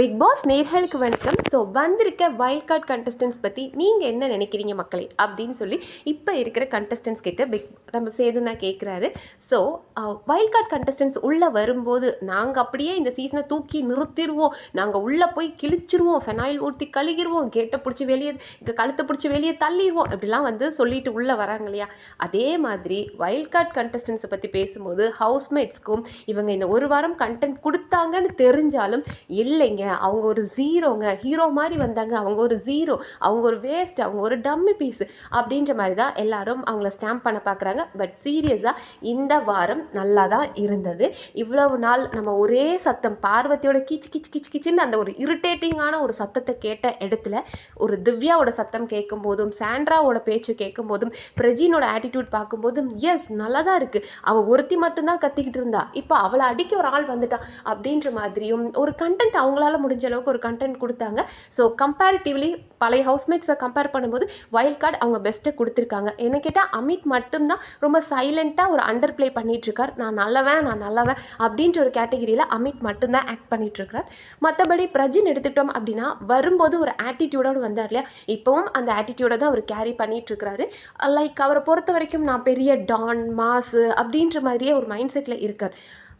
Big pass நேர்களுக்கு வணக்கம். So வந்திருக்க வைல்ட் கார்டு கண்டஸ்டன்ஸ் பற்றி நீங்கள் என்ன நினைக்கிறீங்க மக்களே? அப்படின்னு சொல்லி இப்போ இருக்கிற கண்டஸ்டன்ஸ் கிட்ட பிக் நம்ம சேதுனா கேட்குறாரு ஸோ வைல்ட் கார்டு கண்டஸ்டன்ஸ் உள்ளே வரும்போது நாங்கள் அப்படியே இந்த சீசனை தூக்கி நிறுத்திடுவோம் நாங்கள் உள்ளே போய் கிழிச்சிருவோம். ஃபெனாயில் ஊற்றி கழுகிடுவோம் கேட்டை பிடிச்சி வெளியே இங்கே கழுத்தை பிடிச்சி வெளியே தள்ளிடுவோம் அப்படிலாம் வந்து சொல்லிட்டு உள்ளே வராங்க இல்லையா? அதே மாதிரி வைல்ட் கார்டு கண்டஸ்டன்ஸை பற்றி பேசும்போது ஹவுஸ்மேட்ஸ்க்கும் இவங்க இந்த ஒரு வாரம் கண்டென்ட் கொடுத்தாங்கன்னு தெரிஞ்சாலும் இல்லைங்க. அவங்க ஒரு ஜீரோங்க ஹீரோ மாதிரி வந்தாங்க. அவங்க ஒரு ஜீரோ அவங்க ஒரு வேஸ்ட் அவங்க ஒரு டம்மி பீஸ் அப்படின்ற மாதிரி தான் எல்லாரும் அவங்கள ஸ்டாம்ப் பண்ண பார்க்குறாங்க. பட் சீரியஸாக இந்த வாரம் நல்லா தான் இருந்தது. இவ்வளவு நாள் நம்ம ஒரே சத்தம் பார்வதியோட கிச் கிச் கிச் கீச்சுன்னு அந்த ஒரு இரிட்டேட்டிங்கான ஒரு சத்தத்தை கேட்ட இடத்துல ஒரு திவ்யாவோட சத்தம் கேட்கும் போதும் சாண்ட்ராவோட பேச்சு கேட்கும் போதும் பிரஜினோட ஆட்டிடியூட் பார்க்கும்போதும் எஸ் நல்லா தான் இருக்குது அவள் ஒருத்தி மட்டும்தான் கத்திக்கிட்டு இருந்தா. இப்போ அவளை அடிக்க ஒரு ஆள் வந்துட்டான் அப்படின்ற மாதிரியும் ஒரு கண்டென்ட் அவங்களால முடிஞ்ச அளவுக்கு ஒரு கண்டென்ட் கொடுத்தாங்க. ஸோ கம்பேரிட்டிவ்லி பழைய ஹவுஸ்மேட்ஸை கம்பேர் பண்ணும்போது வைல்ட் கார்டு அவங்க பெஸ்ட்டை கொடுத்துருக்காங்க. என்ன கேட்டால் அமித் மட்டும்தான் ரொம்ப சைலண்ட்டாக ஒரு அண்டர் ப்ளே பண்ணிகிட்ருக்கார் நான் நல்லவன் நான் நல்லவன் அப்படின்ற ஒரு கேட்டகிரியில் அமித் மட்டும்தான் ஆக்ட் பண்ணிகிட்ருக்கார் மற்றபடி பிரஜின் எடுத்துக்கிட்டோம் அப்படின்னா வரும்போது ஒரு ஆட்டிடியூடோடு வந்தார் இல்லையா? இப்போவும் அந்த ஆட்டிடியூடை தான் அவர் கேரி பண்ணிகிட்ருக்கிறாரு லைக் அவரை பொறுத்த வரைக்கும் நான் பெரிய டான் மாசு அப்படின்ற மாதிரியே ஒரு மைண்ட் செட்டில் இருக்கார்.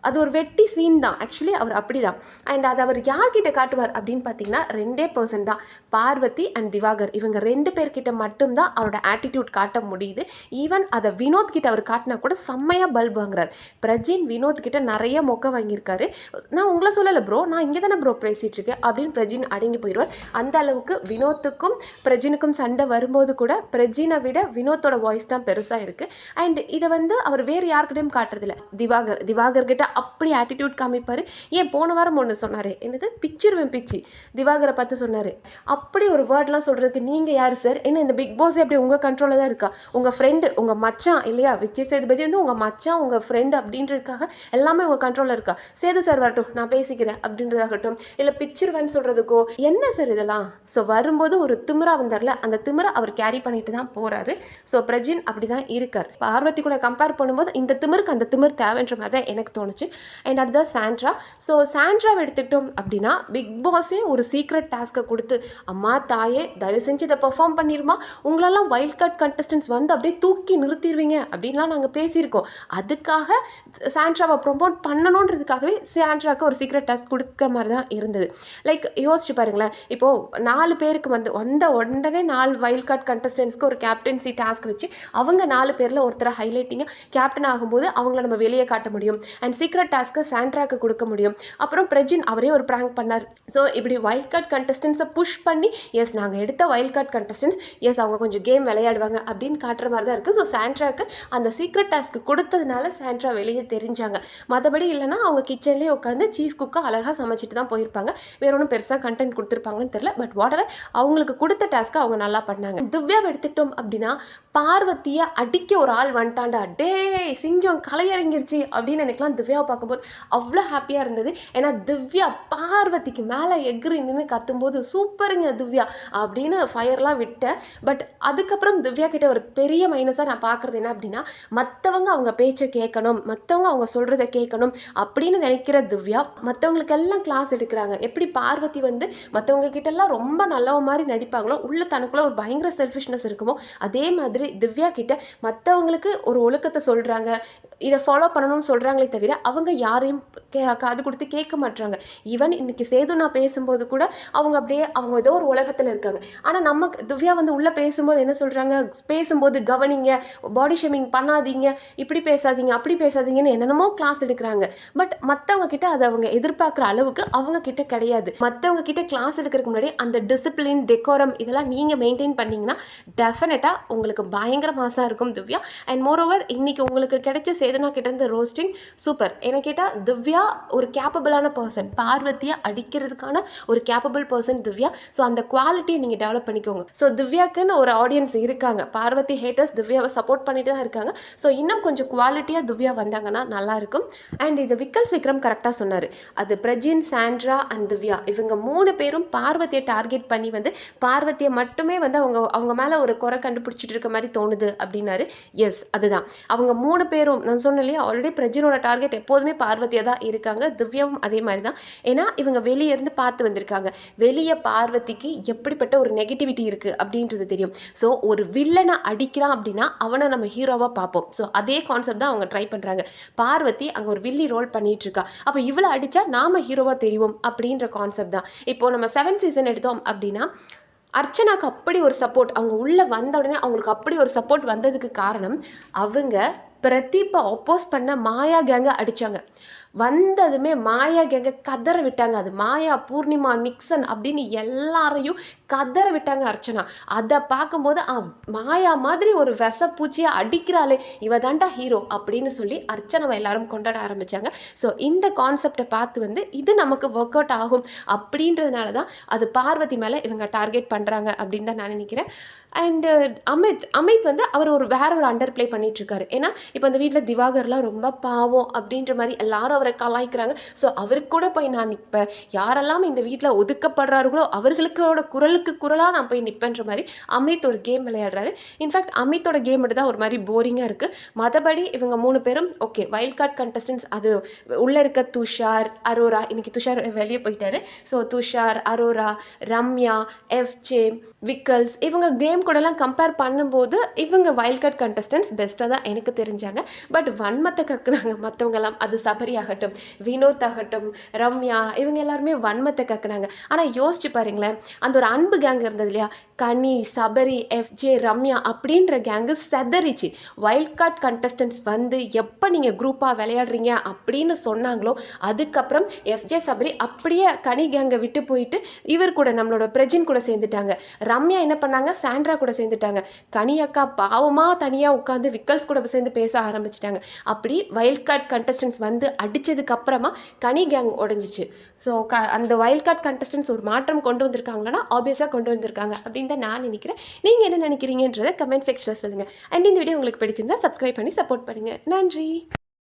அது ஒரு வெட்டி சீன் தான். ஆக்சுவலி அவர் அப்படி தான் அண்ட் அதை அவர் யார்கிட்ட காட்டுவார் அப்படின்னு பார்த்தீங்கன்னா ரெண்டே பர்சன் தான். பார்வதி அண்ட் திவாகர். இவங்க ரெண்டு பேர்கிட்ட மட்டும்தான் அவரோட ஆட்டிடியூட் காட்ட முடியுது. ஈவன் அதை வினோத் கிட்ட அவர் காட்டினா கூட செம்மையாக பல்ப் வாங்குறாரு. பிரஜின் வினோத் கிட்ட நிறைய மொக்க வாங்கியிருக்காரு. நான் உங்களை சொல்லலை ப்ரோ நான் இங்கே தானே ப்ரோ பேசிகிட்டு இருக்கேன் அப்படின்னு பிரஜின் அடங்கி போயிடுவார். அந்த அளவுக்கு வினோத்துக்கும் பிரஜினுக்கும் சண்டை வரும்போது கூட பிரஜினை விட வினோத்தோட வாய்ஸ் தான் பெருசாக இருக்குது அண்ட் இதை வந்து அவர் வேறு யார்கிட்டையும் காட்டுறதில்ல. திவாகர். திவாகர் கிட்ட அப்படி ஆட்டிடியூட் காமிப்பார். ஏன் போன வாரம் ஒன்று சொன்னார். என்னது? பிச்சிருவேன் பிச்சு. திவாகரை பார்த்து சொன்னார். அப்படி ஒரு வேர்ட்லாம் சொல்கிறதுக்கு நீங்கள் யார் சார் என்ன இந்த பிக் பாஸே அப்படி உங்கள் கண்ட்ரோலில் தான் இருக்கா? உங்கள் ஃப்ரெண்டு உங்கள் மச்சான் இல்லையா? விஜய் சேதுபதி வந்து உங்கள் மச்சான் உங்கள் ஃப்ரெண்டு அப்படின்றதுக்காக எல்லாமே உங்கள் கண்ட்ரோலில் இருக்கா? சேது சார் வரட்டும் நான் பேசிக்கிறேன் அப்படின்றதாகட்டும். இல்லை பிச்சிருவேன்னு சொல்கிறதுக்கோ என்ன சார் இதெல்லாம்? ஸோ வரும்போது ஒரு திமிரா வந்தார்ல அந்த திமிரா அவர் கேரி பண்ணிட்டு தான் போகிறாரு ஸோ பிரஜின் அப்படி தான் இருக்கார். பார்வதி கூட கம்பேர் பண்ணும்போது இந்த திமிருக்கு அந்த திமிர் தேவைன்ற மாதிரி தான் எனக்கு தோணுச்சு. அண்ட் அடுத்த சாண்ட்ரா ஸோ சாண்ட்ராவை எடுத்துக்கிட்டோம் அப்படின்னா பிக் பாஸே ஒரு சீக்ரெட் டாஸ்க்கை கொடுத்து அம்மா தாயே தயவு செஞ்சு இதை பெர்ஃபார்ம் பண்ணிருமா? உங்களெல்லாம் வைல்ட் கார்ட் கண்டஸ்டன்ஸ் வந்து அப்படியே தூக்கி நிறுத்திடுவீங்க அப்படின்லாம் நாங்கள் பேசியிருக்கோம். அதுக்காக சாண்ட்ராவை ப்ரொமோட் பண்ணணுன்றதுக்காகவே சாண்ட்ராவுக்கு ஒரு சீக்ரெட் டாஸ்க் கொடுக்குற மாதிரி தான் இருந்தது. லைக் யோசிச்சு பாருங்களேன். இப்போது நாலு பேருக்கு வந்து வந்த உடனே நாலு வைல்ட் கார்ட் கண்டஸ்டன்ஸ்க்கு ஒரு கேப்டன்சி டாஸ்க் வச்சு அவங்க நாலு பேரில் ஒருத்தரை ஹைலைட்டிங்காக கேப்டன் ஆகும்போது அவங்கள நம்ம வெளியே காட்ட முடியும். அண்ட் சீக்ரெட் டாஸ்க்கை சாண்ட்ராக்கு கொடுக்க முடியும். அப்புறம் பிரஜின் அவரே ஒரு ப்ராங்க் பண்ணார். ஸோ இப்படி வைல்ட் கார்ட் கண்டஸ்டன்ஸை புஷ் பண்ணி எஸ் நாங்கள் எடுத்த வைல்ட் கார்ட் கண்டஸ்டன்ஸ் எஸ் அவங்க கொஞ்சம் கேம் விளையாடுவாங்க அப்படின்னு காட்டுற மாதிரி தான் இருக்குது ஸோ சாண்ட்ராக்கு அந்த சீக்ரெட் டாஸ்க் கொடுத்ததுனால சாண்ட்ரா வெளியே தெரிஞ்சாங்க. மற்றபடி இல்லைனா அவங்க கிச்சன்லேயே உட்காந்து சீஃப் குக்கை அழகாக சமைச்சிட்டு தான் போயிருப்பாங்க. வேற ஒன்றும் பெருசாக கண்டென்ட் கொடுத்துருப்பாங்கன்னு தெரியல. பட் வாட் அவங்களுக்கு கொடுத்த டாஸ்க்கை அவங்க நல்லா பண்ணாங்க. திவ்யாவை எடுத்துக்கிட்டோம் அப்படின்னா பார்வதியை அடிக்க ஒரு ஆள் வந்துட்டாண்டா டே சிங்கம் கலையறங்கிருச்சு அப்படின்னு எனக்குலாம் திவ்யாவை பார்க்கும்போது அவ்வளோ ஹாப்பியாக இருந்தது. ஏன்னா திவ்யா பார்வதிக்கு மேலே எகிரி நின்று கத்தும்போது சூப்பருங்க திவ்யா அப்படின்னு ஃபயர்லாம் விட்டேன். பட் அதுக்கப்புறம் திவ்யா கிட்ட ஒரு பெரிய மைனஸாக நான் பார்க்குறது என்ன அப்படின்னா மற்றவங்க அவங்க பேச்சை கேட்கணும் மற்றவங்க அவங்க சொல்கிறத கேட்கணும் அப்படின்னு நினைக்கிற திவ்யா மற்றவங்களுக்கெல்லாம் கிளாஸ் எடுக்கிறாங்க. எப்படி பார்வதி வந்து மற்றவங்க கிட்டலாம் ரொம்ப நல்லவ மாதிரி நடிப்பாங்களோ உள்ள தனக்குள்ள ஒரு பயங்கர செல்ஃபிஷ்னஸ் இருக்குமோ அதே மாதிரி திவ்யா கிட்ட மற்றவங்களுக்கு ஒரு ஒழுக்கத்தை சொல்கிறாங்க இதை ஃபாலோ பண்ணணும்னு சொல்கிறாங்களே தவிர அவங்க யாரையும் கே காது கொடுத்து கேட்க மாட்டுறாங்க ஈவன் இன்றைக்கி சேது நான் பேசும்போது கூட அவங்க அப்படியே அவங்க ஏதோ ஒரு உலகத்தில் இருக்காங்க. ஆனால் நம்ம திவ்யா வந்து உள்ளே பேசும்போது என்ன சொல்கிறாங்க பேசும்போது கவனிங்க பாடி ஷேமிங் பண்ணாதீங்க இப்படி பேசாதீங்க அப்படி பேசாதீங்கன்னு என்னென்னமோ கிளாஸ் எடுக்கிறாங்க. பட் மற்றவங்க கிட்ட அதை அவங்க எதிர்பார்க்குற அளவுக்கு அவங்க கிட்ட கிடையாது. மற்றவங்க கிட்ட கிளாஸ் எடுக்கிறதுக்கு முன்னாடி அந்த டிசிப்ளின் டெக்கோரம் இதெல்லாம் நீங்கள் மெயின்டைன் பண்ணிங்கன்னா டெஃபினட்டாக உங்களுக்கு பயங்கர மாசாக இருக்கும் திவ்யா. அண்ட் மோரோவர் இன்னைக்கு உங்களுக்கு கிடைச்ச சேதனா கிட்ட இருந்த ரோஸ்டிங் சூப்பர் என கேட்டால் திவ்யா ஒரு கேப்பபிளான பர்சன் பார்வதியை அடிக்கிறதுக்கான ஒரு கேப்பபிள் பர்சன் திவ்யா. ஸோ அந்த குவாலிட்டியை நீங்கள் டெவலப் பண்ணிக்கோங்க. ஸோ திவ்யாக்குன்னு ஒரு ஆடியன்ஸ் இருக்காங்க. பார்வதி ஹேட்டர்ஸ் திவ்யாவை சப்போர்ட் பண்ணிட்டு தான் இருக்காங்க. ஸோ இன்னும் கொஞ்சம் குவாலிட்டியாக திவ்யா வந்தாங்கன்னா நல்லாயிருக்கும் அண்ட் இது விக்கல்ஸ் விக்ரம் கரெக்டாக சொன்னார். அது பிரஜின் சாண்ட்ரா அண்ட் திவ்யா. இவங்க மூணு பேரும் பார்வதியை டார்கெட் பண்ணி வந்து பார்வதியை மட்டுமே வந்து அவங்க அவங்க மேலே ஒரு குறை கண்டுபிடிச்சிட்டு இருக்க மாதிரி தோணுது அப்படின்னாரு. எஸ் அதுதான். அவங்க மூணு பேரும் நான் சொன்னேன் இல்லையா ஆல்ரெடி பிரஜினோட டார்கெட் எப்போதுமே பார்வதியாக தான் இருக்காங்க. திவ்யாவும் அதே மாதிரி தான். ஏன்னா இவங்க வெளியே இருந்து பார்த்து வந்திருக்காங்க. வெளியே பார்வதிக்கு எப்படிப்பட்ட ஒரு நெகட்டிவிட்டி இருக்குது அப்படின்றது தெரியும். ஸோ ஒரு வில்லனை அடிக்கிறான் அப்படின்னா அவனை நம்ம ஹீரோவாக பார்ப்போம். ஸோ அதே கான்செப்ட் தான் அவங்க ட்ரை பண்ணுறாங்க பார்வதி அங்கே ஒரு வில்லி ரோல் பண்ணிட்டு இருக்கா. அப்போ இவ்வளோ அடித்தா நாம ஹீரோவாக தெரியும் அப்படின்ற கான்செப்ட் தான். இப்போ நம்ம செவன் சீசன் எடுத்தோம் அப்படின்னா அர்ச்சனாக்கு அப்படி ஒரு சப்போர்ட் அவங்க உள்ளே வந்த உடனே அவங்களுக்கு அப்படி ஒரு சப்போர்ட் வந்ததுக்கு காரணம் அவங்க பிரதீப்பை அப்போஸ் பண்ண மாயா கேங்கை அடித்தாங்க வந்ததுமே மாயா கேங்க கதற விட்டாங்க. அது மாயா பூர்ணிமா நிக்சன் அப்படின்னு எல்லாரையும் கதற விட்டாங்க அர்ச்சனா. அதை பார்க்கும்போது மாயா மாதிரி ஒரு விசப்பூச்சியை அடிக்கிறாளே இவ தாண்டா ஹீரோ அப்படின்னு சொல்லி அர்ச்சனாவை எல்லாரும் கொண்டாட ஆரம்பித்தாங்க ஸோ இந்த கான்செப்டை பார்த்து வந்து இது நமக்கு ஒர்க் அவுட் ஆகும் அப்படின்றதுனால தான் அது பார்வதி மேலே இவங்க டார்கெட் பண்ணுறாங்க அப்படின்னு தான் நான் நினைக்கிறேன். அண்டு uh, அமித் அமித் வந்து அவர் ஒரு வேற ஒரு அண்டர் ப்ளே பண்ணிகிட்ருக்காரு ஏன்னா இப்போ அந்த வீட்டில் திவாகர்லாம் ரொம்ப பாவம் அப்படின்ற மாதிரி எல்லாரும் அவரை கலாய்க்கிறாங்க. ஸோ அவருக்கு கூட போய் நான் நிற்பேன் யாரெல்லாம் இந்த வீட்டில் ஒதுக்கப்படுறார்களோ அவர்களுக்கோட குரலுக்கு குரலாக நான் போய் நிற்பேன்ற மாதிரி அமித் ஒரு கேம் விளையாடுறாரு. இன்ஃபேக்ட் அமித்தோட கேம் மட்டும் தான் ஒரு மாதிரி போரிங்காக இருக்குது மற்றபடி இவங்க மூணு பேரும் ஓகே வைல்ட் கார்ட் கண்டஸ்டன்ஸ் அது உள்ளே இருக்க துஷார் அரோரா இன்னைக்கு துஷார் வெளியே போயிட்டாரு. ஸோ துஷார் அரோரா ரம்யா எஃப்ஜே விக்கல்ஸ் இவங்க கேம் கூடலாம் கம்பேர் பண்ணும்போது இவங்க வைல்ட் கார்ட் கண்டஸ்டன்ஸ் பெஸ்ட்டாக தான் எனக்கு தெரிஞ்சாங்க. பட் வன்மத்தை கக்குனாங்க மற்றவங்கலாம் அது சபரி ஆகட்டும் வினோத் ஆகட்டும் ரம்யா இவங்க எல்லாருமே வன்மத்தை கக்குனாங்க. ஆனால் யோசிச்சு பாருங்களேன் அந்த ஒரு அன்பு கேங் இருந்தது இல்லையா? கனி சபரி எஃப்ஜே ரம்யா அப்படின்ற கேங்கு செதறிச்சு. வைல்ட் கார்ட் கண்டஸ்டன்ஸ் வந்து எப்போ நீங்கள் குரூப்பாக விளையாடுறீங்க அப்படின்னு சொன்னாங்களோ அதுக்கப்புறம் எஃப்ஜே சபரி அப்படியே கனி கேங்கை விட்டு போயிட்டு இவர் கூட நம்மளோட பிரஜின் கூட சேர்ந்துட்டாங்க. ரம்யா என்ன பண்ணாங்க? சாண்ட்ரா கூட சேர்ந்துட்டாங்க. கனி அக்கா பாவமாக தனியாக உட்காந்து விக்கல்ஸ் கூட சேர்ந்து பேச ஆரம்பிச்சிட்டாங்க. அப்படி வைல்ட் கார்ட் கண்டஸ்டன்ஸ் வந்து அடித்ததுக்கப்புறமா கனி கேங் உடஞ்சிச்சு. ஸோ க அந்த வைல்ட் கார்ட் கண்டஸ்டன்ஸ் ஒரு மாற்றம் கொண்டு வந்திருக்காங்கன்னா ஆப்வியஸாக கொண்டு வந்திருக்காங்க அப்படின்னு தான் நான் நினைக்கிறேன். நீங்கள் என்ன நினைக்கிறீங்கன்றதை கமெண்ட் செக்ஷனில் சொல்லுங்கள் அண்ட் இந்த வீடியோ உங்களுக்கு பிடிச்சிருந்தா சப்ஸ்கிரைப் பண்ணி சப்போர்ட் பண்ணுங்கள் நன்றி.